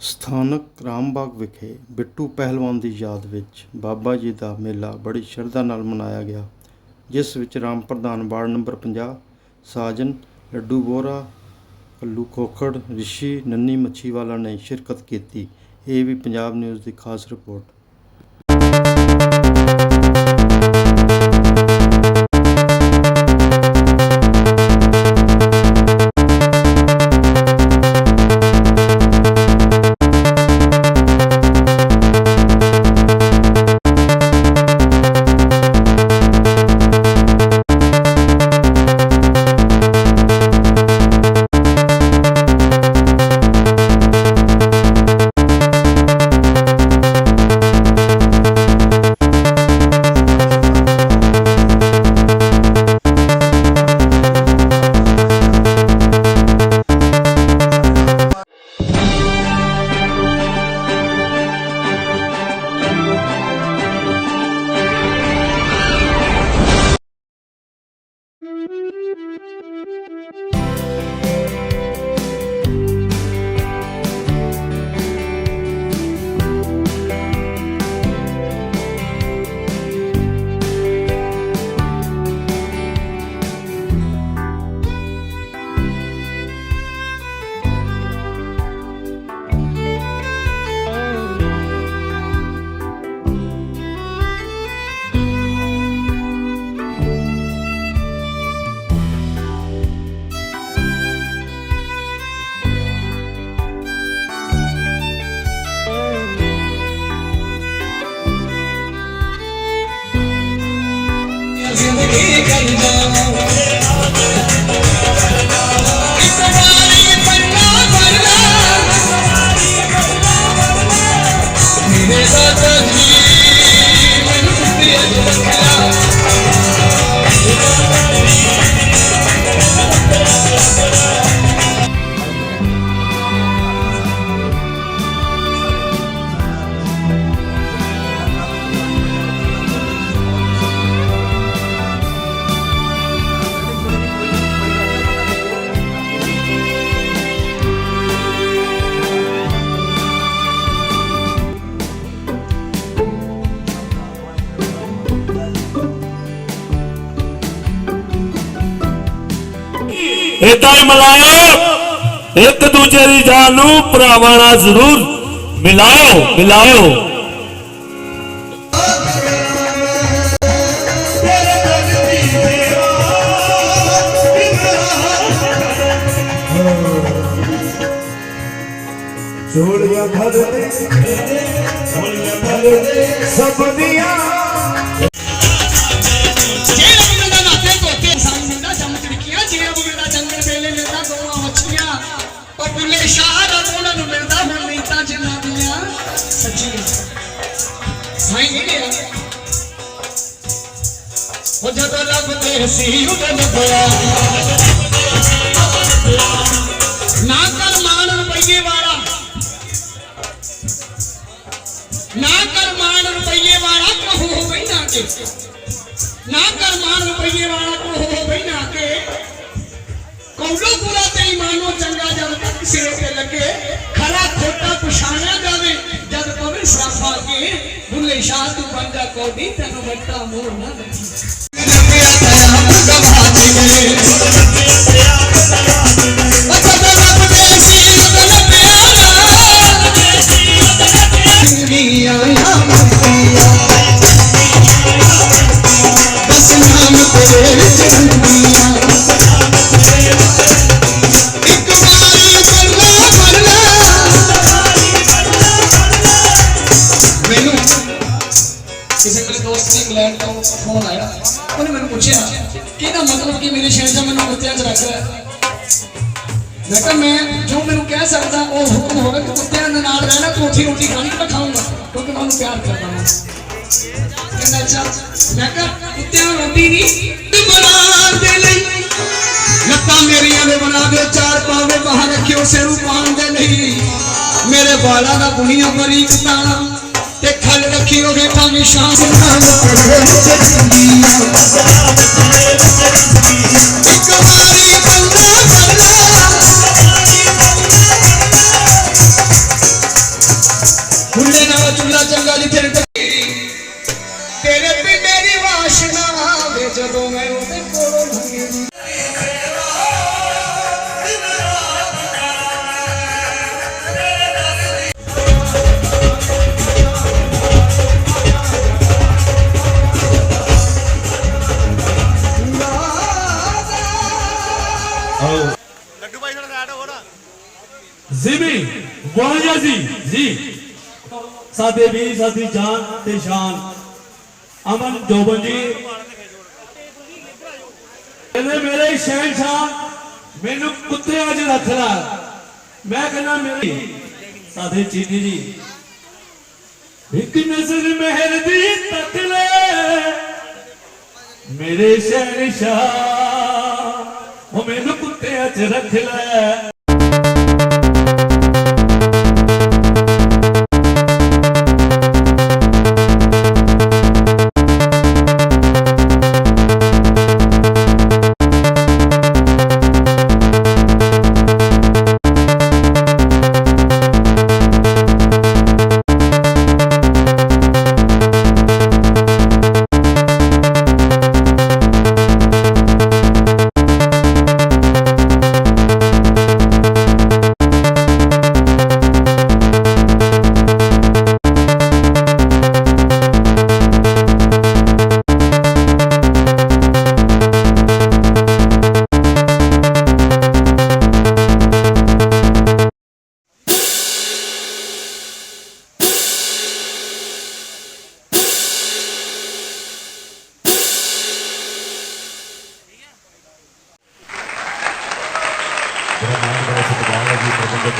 ਸਥਾਨਕ ਰਾਮਬਾਗ ਵਿਖੇ ਬਿੱਟੂ ਪਹਿਲਵਾਨ ਦੀ ਯਾਦ ਵਿੱਚ ਬਾਬਾ ਜੀ ਦਾ ਮੇਲਾ ਬੜੀ ਸ਼ਰਧਾ ਨਾਲ ਮਨਾਇਆ ਗਿਆ, ਜਿਸ ਵਿੱਚ ਰਾਮ ਪ੍ਰਧਾਨ ਵਾਰਡ ਨੰਬਰ 50 ਸਾਜਨ, ਲੱਡੂ ਬੋਰਾ ਕੱਲੂ ਖੋਖੜ, ਰਿਸ਼ੀ, ਨੰਨੀ ਮੱਛੀਵਾਲਾ ਨੇ ਸ਼ਿਰਕਤ ਕੀਤੀ। ਇਹ ਵੀ ਪੰਜਾਬ ਨਿਊਜ਼ ਦੀ ਖਾਸ ਰਿਪੋਰਟ। ਜ਼ਿੰਦਗੀ ਕਰਨਾ ਇਦਾਂ ਹੀ ਇੱਕ ਦੂਜੇ ਦੀ ਜਾਨ ਨੂੰ ਭਰਾਵਾਂ ਜ਼ਰੂਰ ਮਿਲਾਓ ਮਿਲਾਓ ਝੋਲੀਆਂ ਭਰਦੇ ਝੋਲੀਆਂ ਸਭ ਦੀਆਂ। ਉਹ ਜਦੋਂ ਲੱਭਦੇ ਸੀ ਉਦੋਂ ਲੱਭਿਆ ਨਾ ਕਰ ਮਾਨ ਰੁਪਈਏ ਵਾਲਾ ਨਾ ਕਰ ਮਾਨ ਰੁਪਈਏ ਵਾਲਾ ਕਹੋ ਬੈਠਾ ਕੇ ਨਾ ਕਰ ਮਾਨ ਰੁਪਈਏ ਵਾਲਾ ਕੋ ਹੋ ਬੈਨਾ ਕੇ ਕੌਲੋ ਪੂਰਾ ਤੇ ਇਮਾਨੋ ਚੰਗਾ ਜਦ ਤੱਕ ਸਿਰੇ ਤੇ ਲੱਗੇ ਖਰਾ ਖੋਟਾ ਪਛਾਣਿਆ ਜਾਵੇ ਜਦ ਪਵੇ ਸਰਾਫਾ ਕੇ ਬੁੱਲੇ ਸ਼ਾਹ ਤੂੰ ਬਣ ਜਾ ਤੈਨੂੰ ਵੱਟਾ ਮੋੜ ਨਾ ਲੱਗੀ ਆਇਆ ਕਿਸੇ ਮੇਰੇ ਦੋਸਤ ਨੇ ਇੰਗਲੈਂਡ ਤੋਂ ਫੋਨ ਆਇਆ। ਉਹਨੇ ਮੈਨੂੰ ਪੁੱਛਿਆ ਇਹਦਾ ਮਤਲਬ ਕਿ ਮੇਰੇ ਸ਼ਹਿਰ ਦਾ ਮੈਨੂੰ ਕੁੱਤਿਆਂ 'ਚ ਰੱਖ ਲਿਆ? ਮੈਂ ਕਿਹਾ, ਮੈਂ ਜੋ ਮੈਨੂੰ ਕਹਿ ਸਕਦਾ, ਉਹ ਹੁਕਮ ਹੋਵੇ ਕਿ ਕੁੱਤਿਆਂ ਦੇ ਨਾਲ ਰਹਿਣਾ ਤੂੰ ਰੋਟੀ ਖਾਣੀ ਮੈਂ ਖਾਊਂਗਾ, ਕਿਉਂਕਿ ਮੈਂ ਉਹਨੂੰ ਪਿਆਰ ਕਰਦਾ ਹਾਂ। ਕਹਿੰਦਾ, ਅੱਛਾ। ਮੈਂ ਕਿਹਾ, ਕੁੱਤਿਆਂ ਰੋਟੀ ਨਹੀਂ, ਤੂੰ ਬਣਾ ਦੇ ਲਈ। ਲੱਤਾਂ ਮੇਰੀਆਂ ਦੇ ਬਣਾ ਦੇ ਚਾਰ ਪਾਵੇ ਬਾਹਰ ਰੱਖਿਓ ਨੂੰ ਪਾਉਣ ਦੇ ਲਈ। ਮੇਰੇ ਬਾਲਾਂ ਦਾ ਬੁਣੀਆਂ ਬਰੀਕ ਤਾਣਾ ਤੇ ਖਲ ਰੱਖਿਓਗੇ ਭਾਵੇਂ ਸ਼ਾਮ ਨਾਲ ਪੜੇ ਵਿੱਚ ਚੰਗੀਆਂ ਇੱਕ ਵਾਰੀ ਮੌਲਾ ਮਰਨਾ ਖੁੱਲੇ ਨਾਲ ਚੁੱਲਾ ਚੰਗਾ ਜਿੱਥੇ ਲੱਡੂ ਵਾਹਿਆ ਜੀ ਜੀ। ਸਾਡੇ ਵੀਰ, ਸਾਡੀ ਜਾਨ ਤੇ ਸ਼ਾਨ। ਅਮਨ ਜੋਬਨ ਜੀ। ਕਹਿੰਦੇ, ਮੇਰੇ ਸ਼ਹਿਨशाह ਮੈਨੂੰ ਕੁੱਤੇ ਅੱਜ ਰੱਖ ਲਾ। ਮੈਂ ਕਹਿੰਦਾ, ਮੇਰੀ ਸਾਡੇ ਚੀਨੀ ਜੀ। ਇੱਕ ਨਜ਼ਰ ਮਹਿਰ ਦੀ ਤੱਕ ਲੈ। ਮੇਰੇ ਸ਼ਹਿਨशाह ਉਹ ਮੈਨੂੰ ਕੁੱਤੇ ਅੱਜ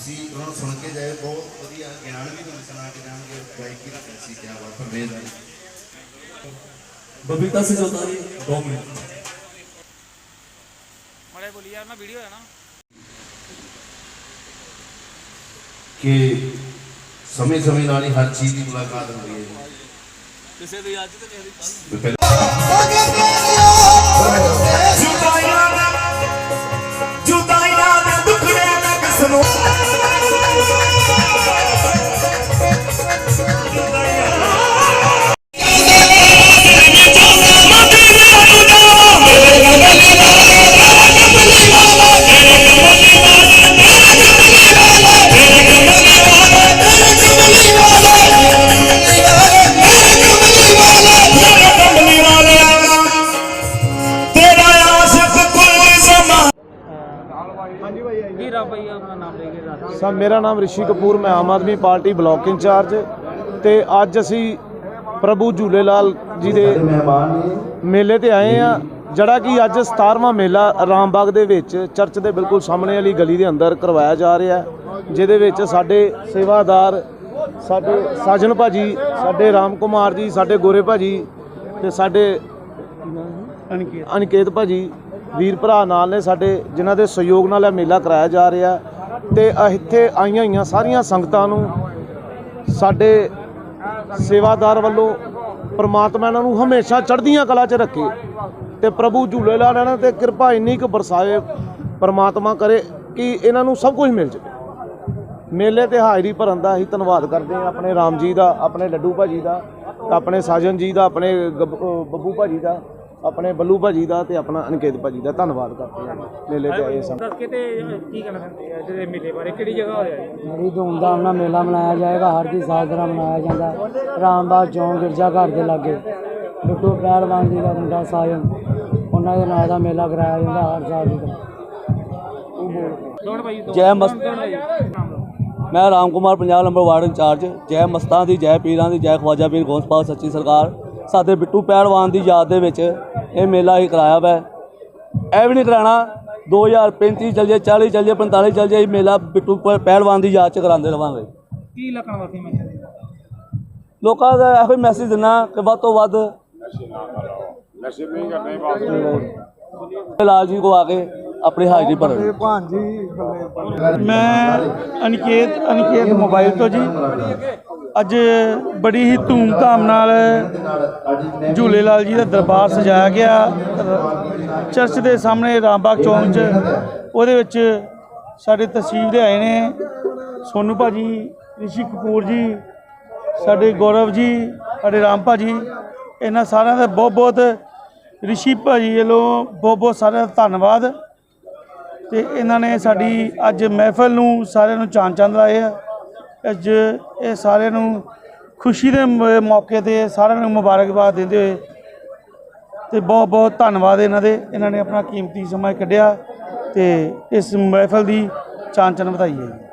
ਤੁਸੀਂ ਉਹਨਾਂ ਨੂੰ ਸੁਣ ਕੇ ਜਾਇਓ ਬਹੁਤ ਵਧੀਆ ਗਿਆਨ ਵੀ ਤੁਹਾਨੂੰ ਸੁਣਾ ਕੇ ਜਾਣਗੇ ਗਾਇਕੀ ਦੀ ਸੀ ਕਿਆ ਬਾਤ ਪਰਵੇਜ਼ ਹੈ ਬਬੀਤਾ ਸਜੋਤਾ ਜੀ 2 ਮਿੰਟ। ਮੜੇ ਬੋਲੀ ਯਾਰ ਮੈਂ ਵੀਡੀਓ ਹੈ ਨਾ ਕਿ ਸਮੇਂ ਸਮੇਂ ਨਾਲ ਹੀ ਹਰ ਚੀਜ਼ ਦੀ ਮੁਲਾਕਾਤ ਹੁੰਦੀ ਹੈ ਕਿਸੇ ਦੀ ਅੱਜ ਤੇ ਨਹੀਂ ਹਰੀ ਪਹਿਲਾਂ ਸਰ ਮੇਰਾ ਨਾਮ ਰਿਸ਼ੀ ਕਪੂਰ ਮੈਂ Aam Aadmi Party block in charge. ਤੇ ਅੱਜ ਅਸੀਂ ਪ੍ਰਭੂ ਝੂਲੇਲਾਲ ਜੀ ਦੇ ਮੇਲੇ ਤੇ ਆਏ ਆ ਜਿਹੜਾ ਕਿ ਅੱਜ 17ਵਾਂ ਮੇਲਾ ਰਾਮਬਾਗ ਦੇ ਵਿੱਚ ਚਰਚ ਦੇ ਬਿਲਕੁਲ ਸਾਹਮਣੇ ਵਾਲੀ ਗਲੀ ਦੇ ਅੰਦਰ ਕਰਵਾਇਆ ਜਾ ਰਿਹਾ ਜਿਹਦੇ ਵਿੱਚ ਸਾਡੇ ਸੇਵਾਦਾਰ ਸਾਡੇ ਸਾਜਨ ਭਾਜੀ ਸਾਡੇ ਰਾਮ ਕੁਮਾਰ ਜੀ ਸਾਡੇ ਗੋਰੇ ਭਾਜੀ ਤੇ ਸਾਡੇ ਅਨਿਕੇਤ ਅਨਿਕੇਤ ਭਾਜੀ ਵੀਰ ਭਰਾ ਨਾਲ ਨੇ ਸਾਡੇ ਜਿਨ੍ਹਾਂ ਦੇ ਸਹਿਯੋਗ ਨਾਲ ਇਹ ਮੇਲਾ ਕਰਾਇਆ ਜਾ ਰਿਹਾ ਤੇ ਇੱਥੇ ਆਈਆਂ ਹੋਈਆਂ ਸਾਰੀਆਂ ਸੰਗਤਾਂ ਨੂੰ ਸਾਡੇ ਸੇਵਾਦਾਰ ਵੱਲੋਂ ਪ੍ਰਮਾਤਮਾ ਇਹਨਾਂ ਨੂੰ ਹਮੇਸ਼ਾ ਚੜ੍ਹਦੀਆਂ ਕਲਾ 'ਚ ਰੱਖੇ ਤੇ ਪ੍ਰਭੂ ਝੂਲੇਲਾਲ ਇਹਨਾਂ ਤੇ ਕਿਰਪਾ ਇੰਨੀ ਕੁ ਬਰਸਾਏ ਪ੍ਰਮਾਤਮਾ ਕਰੇ ਕਿ ਇਹਨਾਂ ਨੂੰ ਸਭ ਕੁਝ ਮਿਲ ਜਾਵੇ। ਮੇਲੇ ਤੇ ਹਾਜ਼ਰੀ ਭਰਨ ਦਾ ਅਸੀਂ ਧੰਨਵਾਦ ਕਰਦੇ ਹਾਂ ਆਪਣੇ ਰਾਮ ਜੀ ਦਾ, ਆਪਣੇ ਲੱਡੂ ਭਾਜੀ ਦਾ ਆਪਣੇ ਸਾਜਨ ਜੀ ਦਾ, ਆਪਣੇ ਗੱਬ- ਅਹ ਬੱਬੂ ਭਾਜੀ ਦਾ। ਆਪਣੇ ਬੱਲੂ ਭਾਜੀ ਦਾ ਤੇ ਆਪਣਾ ਅਨਿਕੇਤ ਭਾਜੀ ਦਾ ਧੰਨਵਾਦ ਕਰਦੇ ਹਾਂ। ਮੇਲੇ ਤੇ ਆਏ ਸਨ ਦੱਸ ਕੇ ਤੇ ਕੀ ਕਹਿਣਾ ਚਾਹੁੰਦੇ ਆ ਜਿਹੜੇ ਮੇਲੇ ਬਾਰੇ ਕਿਹੜੀ ਜਗ੍ਹਾ ਹੋ ਰਿਹਾ ਹੈ ਬੜੀ ਧੂਮਧਾਮ ਨਾਲ ਮੇਲਾ ਮਨਾਇਆ ਜਾਏਗਾ ਹਰ ਦੀ ਸਾਲ ਤਰ੍ਹਾਂ ਮਨਾਇਆ ਜਾਂਦਾ। ਰਾਮਬਾਗ ਚੌਂਕ ਗਿਰਜਾ ਘਰ ਦੇ ਲਾਗੇ। ਬਿੱਟੂ ਪਹਿਲਵਾਨ ਜੀ ਦਾ ਮੁੰਡਾ ਸਾਜਨ ਉਹਨਾਂ ਦੇ ਨਾਂ ਦਾ ਮੇਲਾ ਕਰਾਇਆ ਜਾਂਦਾ ਹਰ ਸਾਲ ਦੀ ਤਰ੍ਹਾਂ। ਦੋ ਜੈ ਮਸਤ ਮੈਂ Ram Kumar Punjab number ward in charge ਜੈ ਮਸਤਾਂ ਦੀ ਜੈ ਪੀਰਾਂ ਦੀ ਜੈ ਖਵਾਜਾ ਪੀਰ ਗੋਸਪਾਲ ਸੱਚੀ ਸਰਕਾਰ। ਸਾਡੇ ਬਿੱਟੂ ਪਹਿਲਵਾਨ ਦੀ ਯਾਦ ਦੇ ਵਿੱਚ ਇਹ ਮੇਲਾ ਹੀ ਕਰਾਇਆ ਵਾ। ਇਹ ਵੀ ਨਹੀਂ ਕਰਾਣਾ। 2035 ਚੱਲ ਜੇ 40 ਚੱਲ ਜੇ 45 ਚੱਲ ਜੇ ਇਹ ਮੇਲਾ ਬਿੱਟੂ ਪਹਿਲਵਾਨ ਦੀ ਯਾਦ ਚ ਕਰਾਉਂਦੇ ਰਵਾਂਗੇ। ਕੀ ਲੱਗਣ ਵਾਸਤੇ ਮੈਂ ਲੋਕਾਂ ਦਾ ਇਹੋ ਹੀ ਮੈਸੇਜ ਦਿੰਨਾ ਕਿ ਵੱਧ ਤੋਂ ਵੱਧ ਲਾਲ ਜੀ ਕੋ ਆ ਕੇ ਆਪਣੀ ਹਾਜ਼ਰੀ ਭਰਨ। ਮੈਂ ਅਨਿਕੇਤ ਅਨਿਕੇਤ ਮੋਬਾਈਲ ਤੋਂ ਜੀ। ਅੱਜ ਬੜੀ ਹੀ ਧੂਮਧਾਮ ਨਾਲ ਝੂਲੇ ਲਾਲ ਜੀ ਦਾ ਦਰਬਾਰ ਸਜਾਇਆ ਗਿਆ। ਚਰਚ ਦੇ ਸਾਹਮਣੇ ਰਾਮਬਾਗ ਚੌਂਕ 'ਚ ਉਹਦੇ ਵਿੱਚ ਸਾਡੇ ਤਹਿਸੀਲ ਦੇ ਆਏ ਨੇ ਸੋਨੂ ਭਾਜੀ, ਰਿਸ਼ੀ ਕਪੂਰ ਜੀ, ਸਾਡੇ ਗੌਰਵ ਜੀ, ਸਾਡੇ ਰਾਮ ਭਾਜੀ, ਇਹਨਾਂ ਸਾਰਿਆਂ ਦਾ ਬਹੁਤ ਬਹੁਤ ਰਿਸ਼ੀ ਭਾਜੀ ਵੱਲੋਂ ਬਹੁਤ ਬਹੁਤ ਸਾਰਿਆਂ ਦਾ ਧੰਨਵਾਦ। ਤੇ ਇਹਨਾਂ ਨੇ ਸਾਡੀ ਅੱਜ ਮਹਿਫਲ ਨੂੰ ਸਾਰਿਆਂ ਨੂੰ ਚਾਂ ਚੰਦ ਲਾਏ ਆ। ਅੱਜ ਇਹ ਸਾਰਿਆਂ ਨੂੰ ਖੁਸ਼ੀ ਦੇ ਮੌਕੇ ਤੇ ਸਾਰਿਆਂ ਨੂੰ ਮੁਬਾਰਕਬਾਦ ਦਿੰਦੇ ਹੋਏ ਤੇ ਬਹੁਤ ਬਹੁਤ ਧੰਨਵਾਦ ਇਹਨਾਂ ਦੇ, ਇਹਨਾਂ ਨੇ ਆਪਣਾ ਕੀਮਤੀ ਸਮਾਂ ਕੱਢਿਆ ਤੇ ਇਸ ਮਹਿਫਲ ਦੀ ਚਾਂ ਚੰਦ ਵਧਾਈ ਹੈ